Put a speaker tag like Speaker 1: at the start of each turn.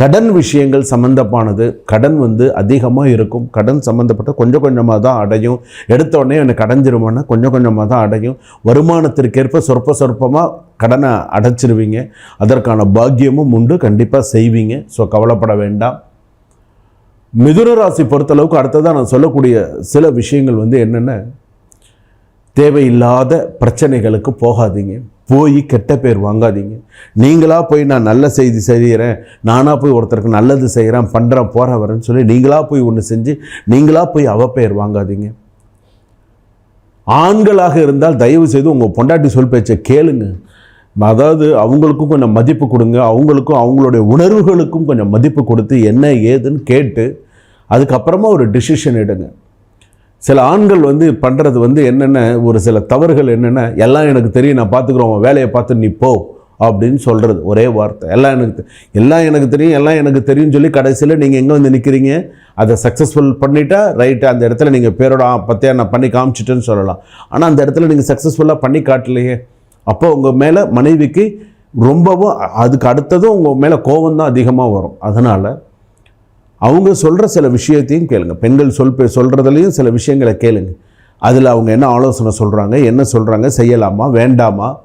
Speaker 1: கடன் விஷயங்கள் சம்மந்தப்பானது கடன் வந்து அதிகமாக இருக்கும். கடன் சம்மந்தப்பட்ட கொஞ்சம் கொஞ்சமாக தான் அடையும். எடுத்த உடனே எனக்கு கடைஞ்சிருமானா கொஞ்சம் கொஞ்சமாக தான் அடையும். வருமானத்திற்கேற்ப சொற்ப சொற்பமாக கடனை அடைச்சிருவீங்க. அதற்கான பாக்கியமும் உண்டு. கண்டிப்பாக செய்வீங்க. ஸோ கவலைப்பட வேண்டாம். மிதுன ராசி பொறுத்தளவுக்கு அடுத்ததாக நான் சொல்லக்கூடிய சில விஷயங்கள் வந்து என்னென்ன? தேவையில்லாத பிரச்சனைகளுக்கு போகாதீங்க. போய் கெட்ட பேர் வாங்காதீங்க. நீங்களாக போய் நான் நல்ல செய்தி செய்கிறேன் நானாக போய் ஒருத்தருக்கு நல்லது செய்கிறேன் பண்ணுறேன் போகிற வரேன்னு சொல்லி நீங்களாக போய் ஒன்று செஞ்சு நீங்களாக போய் அவ பெயர் வாங்காதீங்க. ஆண்களாக இருந்தால் தயவு செய்து உங்கள் பொண்டாட்டி சொல் பேச்சை கேளுங்க. அதாவது அவங்களுக்கும் கொஞ்சம் மதிப்பு கொடுங்க அவங்களுக்கும் அவங்களுடைய உணர்வுகளுக்கும் கொஞ்சம் மதிப்பு கொடுத்து என்ன ஏதுன்னு கேட்டு அதுக்கப்புறமா ஒரு டிசிஷன் எடுங்க. சில ஆண்கள் வந்து பண்ணுறது வந்து என்னென்ன ஒரு சில தவறுகள் என்னென்ன எல்லாம் எனக்கு தெரியும் நான் பார்த்துக்குறோம் வேலையை பார்த்து நீ போ அப்படின்னு சொல்கிறது ஒரே வார்த்தை. எல்லாம் எனக்கு எல்லாம் எனக்கு தெரியும் எல்லாம் எனக்கு தெரியும்னு சொல்லி கடைசியில் நீங்கள் எங்கே வந்து நிற்கிறீங்க அதை சக்ஸஸ்ஃபுல் பண்ணிட்டா ரைட்டு அந்த இடத்துல நீங்கள் பேரோட பற்றியா நான் பண்ணி காமிச்சிட்டேன்னு சொல்லலாம். ஆனால் அந்த இடத்துல நீங்கள் சக்ஸஸ்ஃபுல்லாக பண்ணி காட்டலையே. அப்போ உங்கள் மேலே மனைவிக்கு ரொம்பவும் அதுக்கு அடுத்ததும் உங்கள் மேலே கோபம் தான் அதிகமாக வரும். அதனால் அவங்க சொல்கிற சில விஷயத்தையும் கேளுங்க. பெண்கள் சொல் சொல்கிறதுலையும் சில விஷயங்களை கேளுங்க. அதில் அவங்க என்ன ஆலோசனை சொல்கிறாங்க என்ன சொல்கிறாங்க செய்யலாமா வேண்டாமா?